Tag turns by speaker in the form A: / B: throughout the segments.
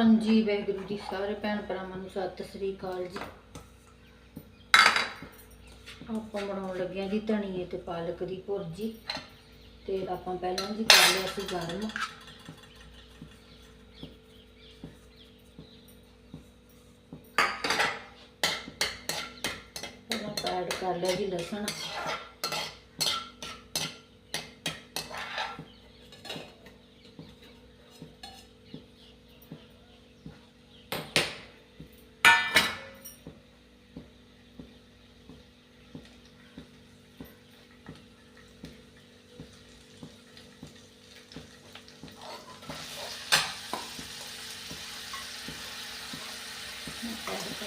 A: ਹਾਂਜੀ, ਵਾਹਿਗੁਰੂ ਜੀ, ਸਾਰੇ ਭੈਣ ਭਰਾਵਾਂ ਨੂੰ ਸਤਿ ਸ੍ਰੀ ਅਕਾਲ ਜੀ। ਆਪਾਂ ਬਣਾਉਣ ਲੱਗੇ ਹਾਂ ਜੀ ਧਨੀਏ ਤੇ ਪਾਲਕ ਦੀ ਭੁਰਜੀ। ਤੇ ਆਪਾਂ ਪਹਿਲਾਂ ਜੀ ਕਰ ਲਿਆ ਸੀ ਗਰਮ। ਪਹਿਲਾਂ ਐਡ ਕਰ ਲਿਆ ਜੀ ਲਸਣ।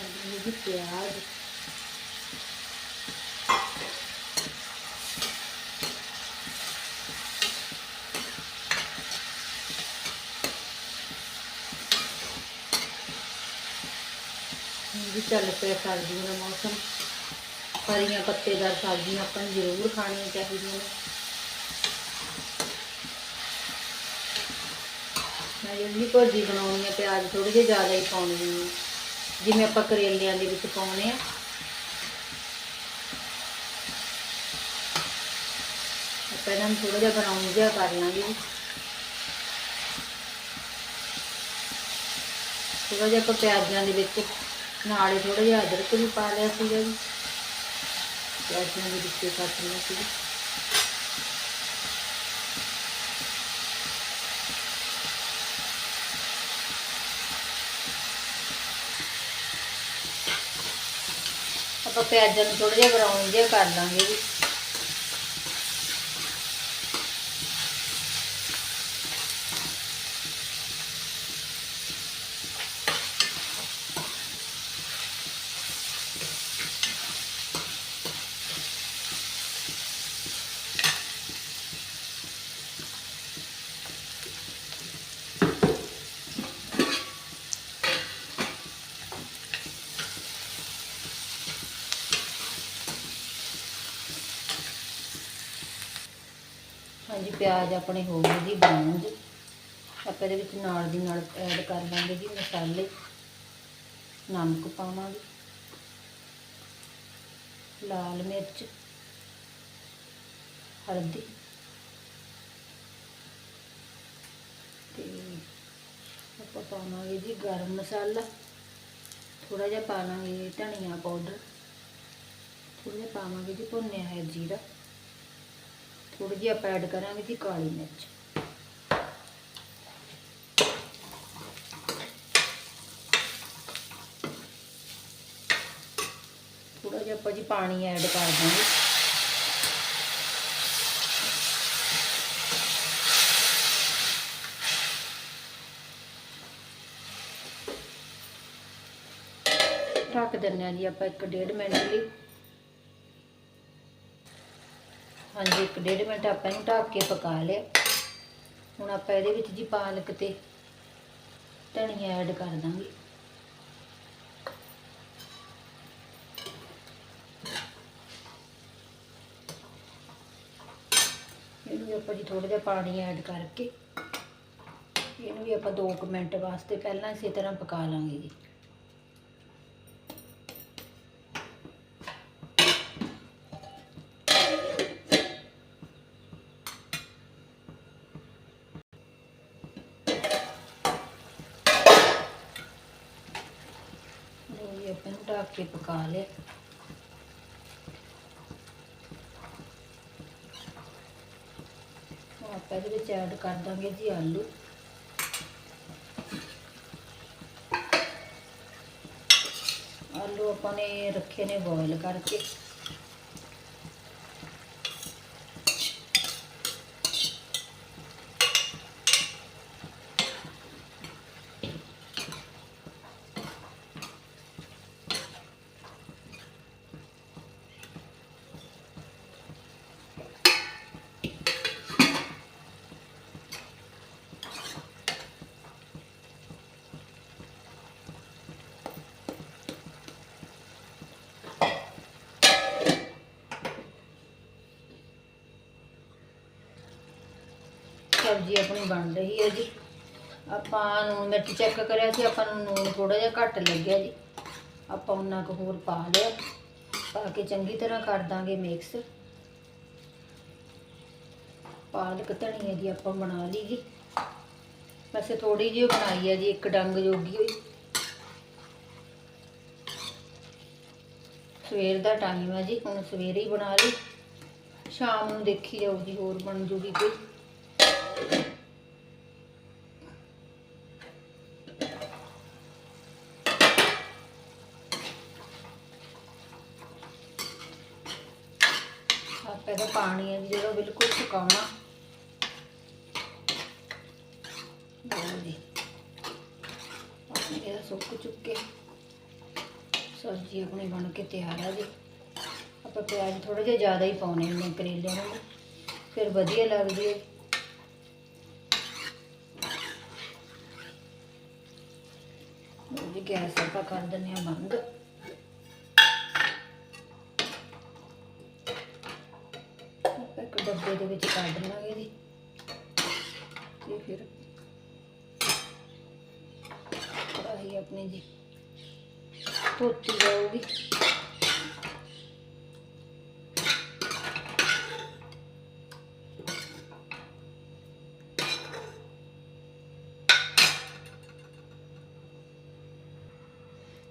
A: ਐਡ ਕਰ ਵੀ ਚੱਲ ਪਿਆ ਸਬਜ਼ੀਆਂ ਦਾ ਮੌਸਮ। ਹਰੀਆਂ ਪੱਤੇਦਾਰ ਸਬਜ਼ੀਆਂ ਆਪਾਂ ਨੂੰ ਜ਼ਰੂਰ ਖਾਣੀਆਂ ਚਾਹੀਦੀਆਂ ਨੇ। ਮੈਂ ਜਿਹੜੀ ਭੁਰਜੀ ਬਣਾਉਣੀ ਹੈ ਪਿਆਜ਼ ਥੋੜੇ ਜਿਹੇ ਜ਼ਿਆਦਾ ਹੀ ਪਾਉਣੀ ਨੇ ਜਿਵੇਂ ਆਪਾਂ ਕਰੇਲਿਆਂ ਦੇ ਵਿੱਚ ਪਾਉਣੇ ਆ। ਆਪਾਂ ਇਹਨਾਂ ਨੂੰ ਥੋੜਾ ਜਿਹਾ ਬਰਾਊਨ ਜਿਹਾ ਕਰ ਲਾਂਗੇ। ਜੀ ਥੋੜਾ ਜਿਹਾ ਆਪਾਂ ਪਿਆਜ਼ਾਂ ਦੇ ਵਿੱਚ ਨਾਲੇ ਹੀ ਥੋੜਾ ਜਿਹਾ ਅਦਰਕ ਵੀ ਪਾ ਲਿਆ ਸੀਗਾ ਜੀ। ਪਿਆਜ਼ਾਂ ਦੇ ਵਿੱਚ ਕੱਟ ਲਿਆ ਸੀ ਆਪਾਂ ਪਿਆਜ਼ਾਂ ਨੂੰ ਥੋੜਾ ਜਿਹਾ ਬਰਾਊਨ ਜਿਹਾ ਕਰ ਲਾਂਗੇ ਜੀ ਪਿਆਜ਼ ਆਪਣੇ ਹੋ ਗਏ ਜੀ ਬਰਾਊਨ ਜੀ। ਆਪਾਂ ਇਹਦੇ ਵਿੱਚ ਨਾਲ ਦੀ ਨਾਲ ਐਡ ਕਰ ਲਾਂਗੇ ਜੀ ਮਸਾਲੇ। ਨਮਕ ਪਾਵਾਂਗੇ। ਲਾਲ ਮਿਰਚ। ਹਲਦੀ। ਤੇ ਆਪਾਂ ਪਾਵਾਂਗੇ ਜੀ ਗਰਮ ਮਸਾਲਾ। ਥੋੜਾ ਜਿਹਾ ਪਾ ਲਾਂਗੇ ਧਨੀਆ ਪਾਊਡਰ ਥੋੜਾ ਜਿਹਾ ਪਾਵਾਂਗੇ ਜੀ ਭੁੰਨਿਆ ਹੈ ਜੀਰਾ। ਥੋੜੀ ਜਿਹੀ ਆਪਾਂ ਐਡ ਕਰਾਂਗੇ ਜੀ ਕਾਲੀ ਮਿਰਚ। ਥੋੜਾ ਜਿਹਾ ਆਪਾਂ ਜੀ ਪਾਣੀ ਐਡ ਕਰ ਦਾਂਗੇ। ਢੱਕ ਦਿੰਦੇ ਹਾਂ ਜੀ ਆਪਾਂ 1.5 ਮਿੰਟ ਲਈ। ਹਾਂਜੀ, ਇੱਕ ਡੇਢ ਮਿੰਟ ਆਪਾਂ ਇਹਨੂੰ ਢੱਕ ਕੇ ਪਕਾ ਲਿਆ। ਹੁਣ ਆਪਾਂ ਇਹਦੇ ਵਿੱਚ ਜੀ ਪਾਲਕ ਤੇ ਧਨੀਆ ਐਡ ਕਰ ਦਾਂਗੇ। ਇਹਨੂੰ ਵੀ ਆਪਾਂ ਜੀ ਥੋੜਾ ਜਿਹਾ ਪਾਣੀ ਐਡ ਕਰਕੇ, ਇਹਨੂੰ ਵੀ ਆਪਾਂ 2 ਮਿੰਟ ਵਾਸਤੇ ਪਹਿਲਾਂ ਇਸੇ ਤਰ੍ਹਾਂ ਪਕਾ ਲਾਂਗੇ ਜੀ ਲੋ ਜੀ ਆਪਾਂ ਨੂੰ ਢੱਕ ਕੇ ਪਕਾ ਲਿਆ। ਆਪਾਂ ਇਹਦੇ ਵਿੱਚ ਐਡ ਕਰ ਦਾਂਗੇ ਜੀ ਆਲੂ। ਆਲੂ ਆਪਾਂ ਨੇ ਰੱਖੇ ਨੇ ਬੋਇਲ ਕਰਕੇ। ਸਬਜ਼ੀ ਆਪਣੀ ਬਣ ਰਹੀ ਹੈ ਜੀ। ਆਪਾਂ ਨੂੰ ਮਿਰਚ ਚੈੱਕ ਕਰਿਆ ਸੀ, ਆਪਾਂ ਨੂੰ ਨੂਣ ਥੋੜਾ ਜਿਹਾ ਘੱਟ ਲੱਗਿਆ ਜੀ। ਆਪਾਂ ਉਹਨਾਂ ਕੁ ਹੋਰ ਪਾ ਲਿਆ। ਪਾ ਕੇ ਚੰਗੀ ਤਰ੍ਹਾਂ ਕਰ ਦਾਂਗੇ ਮਿਕਸ ਪਾਲਕ ਧਨੀਆ ਜੀ, ਆਪਾਂ ਬਣਾ ਲਈ ਜੀ। ਵੈਸੇ ਥੋੜੀ ਜਿਹੀ ਬਣਾਈ ਹੈ ਜੀ, ਇੱਕ ਡੰਗ ਜੋਗੀ ਹੋਈ। ਸਵੇਰ ਦਾ ਟਾਈਮ ਹੈ ਜੀ, ਹੁਣ ਸਵੇਰੇ ਹੀ ਬਣਾ ਲਈ। ਸ਼ਾਮ ਨੂੰ ਦੇਖੀ ਜਾਊ ਜੀ, ਹੋਰ ਬਣ ਜੂਗੀ ਕੋਈ। ਆਪੇ ਪਾਣੀ ਹੈ ਜਿਹੜਾ ਬਿਲਕੁਲ ਸੁਕਾਉਣਾ। ਜੀ। ਇਹਦਾ ਸੁੱਕ ਚੁੱਕੇ। ਸਬਜ਼ੀ ਆਪਣੀ ਬਣ ਕੇ ਤਿਆਰ ਆ ਜੀ। ਆਪਾਂ ਪਿਆਜ਼ ਥੋੜਾ ਜਿਹਾ ਜ਼ਿਆਦਾ ਹੀ ਪਾਉਣੇ ਨੇ ਕਰੇਲਿਆਂ ਨੂੰ। ਫਿਰ ਵਧੀਆ ਲੱਗਦੀ ਹੈ। ਜੀ, ਗੈਸ ਆਪਾਂ ਕਰ ਦਿੰਦੇ ਹਾਂ ਬੰਦ। ਵਿੱਚ ਕੱਢ ਲਾਂਗੇ ਜੀ ਤੇ ਫਿਰ ਕੜਾਹੀ ਆਪਣੀ ਜੀ ਧੋਤੀ ਜਾਊਗੀ।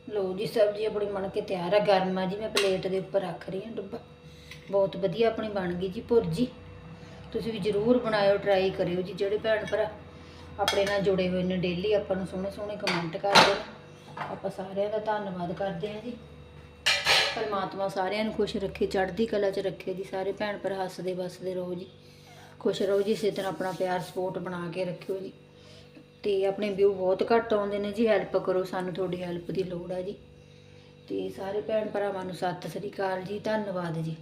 A: ਲੋ ਜੀ ਸਬਜ਼ੀ ਆਪਣੀ ਬਣ ਕੇ ਤਿਆਰ ਆ। ਗਰਮ ਆ ਜੀ ਮੈਂ ਪਲੇਟ ਦੇ ਉੱਪਰ ਰੱਖ ਰਹੀ ਹਾਂ ਡੱਬਾ। ਬਹੁਤ ਵਧੀਆ ਆਪਣੀ ਬਣ ਗਈ ਜੀ ਭੁਰਜੀ। ਤੁਸੀਂ ਵੀ ਜਰੂਰ ਬਣਾਇਓ ਟਰਾਈ ਕਰਿਓ ਜੀ, ਜਿਹੜੇ ਭੈਣ ਭਰਾ ਆਪਣੇ ਨਾਲ ਜੁੜੇ ਹੋਏ ਨੇ ਡੇਲੀ ਆਪਾਂ ਨੂੰ ਸੋਹਣੇ ਸੋਹਣੇ ਕਮੈਂਟ ਕਰਦੇ ਨੇ। ਆਪਾਂ ਸਾਰਿਆਂ ਦਾ ਧੰਨਵਾਦ ਕਰਦੇ ਹਾਂ ਜੀ। ਪਰਮਾਤਮਾ ਸਾਰਿਆਂ ਨੂੰ ਖੁਸ਼ ਰੱਖੇ, ਚੜ੍ਹਦੀ ਕਲਾ 'ਚ ਰੱਖੇ ਜੀ, ਸਾਰੇ ਭੈਣ ਭਰਾ ਹੱਸਦੇ ਵਸਦੇ ਰਹੋ ਜੀ। ਖੁਸ਼ ਰਹੋ ਜੀ, ਇਸੇ ਤਰ੍ਹਾਂ ਆਪਣਾ ਪਿਆਰ ਸਪੋਰਟ ਬਣਾ ਕੇ ਰੱਖਿਓ ਜੀ। ਤੇ ਆਪਣੇ ਵਿਊ ਬਹੁਤ ਘੱਟ ਆਉਂਦੇ ਨੇ ਜੀ ਹੈਲਪ ਕਰੋ, ਸਾਨੂੰ ਤੁਹਾਡੀ ਹੈਲਪ ਦੀ ਲੋੜ ਹੈ ਜੀ। ਤੇ ਸਾਰੇ ਭੈਣ ਭਰਾਵਾਂ ਨੂੰ ਸਤਿ ਸ੍ਰੀ ਅਕਾਲ ਜੀ, ਧੰਨਵਾਦ ਜੀ।